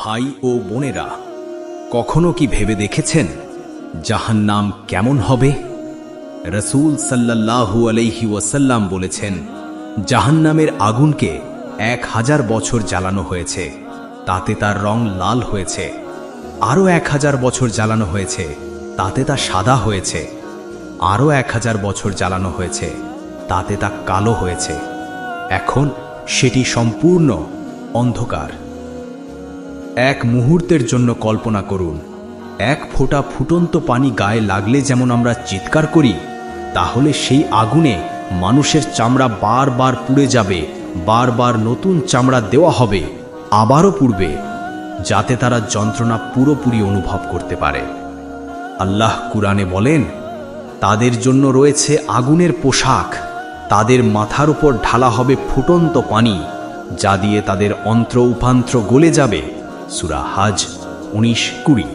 ভাই ও বোনেরা, কখনো কি ভেবে দেখেছেন জাহান্নাম কেমন হবে? রসুল সাল্লাল্লাহু আলাইহি ওয়াসাল্লাম বলেছেন, জাহান্নামের আগুনকে এক হাজার বছর জ্বালানো হয়েছে, তাতে তার রং লাল হয়েছে, আরও এক হাজার বছর জ্বালানো হয়েছে, তাতে তা সাদা হয়েছে, আরও এক হাজার বছর জ্বালানো হয়েছে, তাতে তা কালো হয়েছে। এখন সেটি সম্পূর্ণ অন্ধকার। এক মুহূর্তের জন্য কল্পনা করুন। এক ফোঁটা ফুটন্ত পানি গায়ে লাগলে যেমন আমরা চিৎকার করি, তাহলে সেই আগুনে মানুষের চামড়া বারবার পুড়ে যাবে, বারবার নতুন চামড়া দেওয়া হবে, আবারও পুড়বে, যাতে তারা যন্ত্রণা পুরোপুরি অনুভব করতে পারে। আল্লাহ কুরআনে বলেন, তাদের জন্য রয়েছে আগুনের পোশাক, তাদের মাথার উপর ঢালা হবে ফুটন্ত পানি, যা দিয়ে তাদের অন্ত্র উপান্ত্র গলে যাবে। সুরা হাজ উনিশ কুড়ি।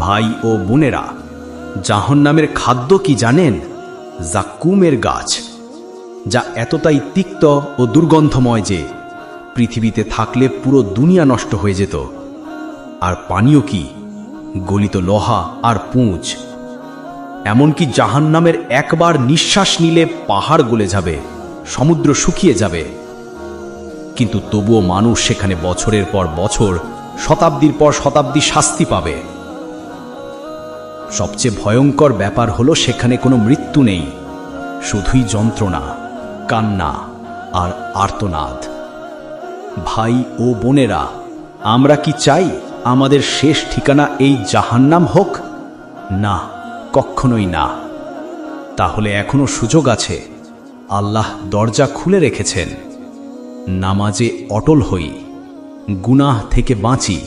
ভাই ও বোনেরা, জাহন্নামের খাদ্য কি জানেন? জাক্কুমের গাছ, যা এতটাই তিক্ত ও দুর্গন্ধময় যে পৃথিবীতে থাকলে পুরো দুনিয়া নষ্ট হয়ে যেত। আর পানীয় কি? গলিত লোহা আর পুঁজ। এমনকি জাহান্নামের একবার নিঃশ্বাস নিলে পাহাড় গলে যাবে, সমুদ্র শুকিয়ে যাবে। কিন্তু তবুও মানুষ সেখানে বছরের পর বছর, শতাব্দীর পর শতাব্দী শাস্তি পাবে। সবচেয়ে ভয়ঙ্কর ব্যাপার হলো সেখানে কোনো মৃত্যু নেই, শুধুই যন্ত্রণা, কান্না আর আর্তনাদ। ভাই ও বোনেরা, আমরা কি চাই আমাদের শেষ ঠিকানা এই জাহান্নাম হোক? না, কখনোই না। তাহলে এখনও সুযোগ আছে, আল্লাহ দরজা খুলে রেখেছেন। নামাজে অটল হই, গুনাহ থেকে বাঁচি,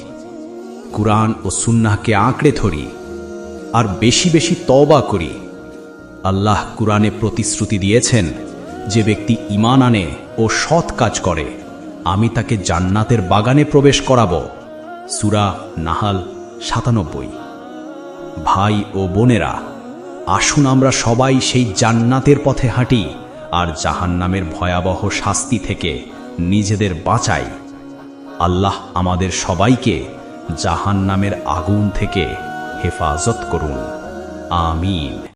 কুরআন ও সুন্নাহকে আঁকড়ে ধরি, আর বেশি বেশি তওবা করি। আল্লাহ কুরআনে প্রতিশ্রুতি দিয়েছেন যে ব্যক্তি ঈমান আনে ও সৎ কাজ করে, আমি তাকে জান্নাতের বাগানে প্রবেশ করাব। সুরা নাহাল সাতানব্বই। ভাই ও বোনেরা, আসুন আমরা সবাই সেই জান্নাতের পথে হাঁটি, আর জাহান্নামের ভয়াবহ শাস্তি থেকে নিজেদের বাঁচাই। আল্লাহ আমাদের সবাইকে জাহান নামের আগুন থেকে হেফাজত করুন। আমিন।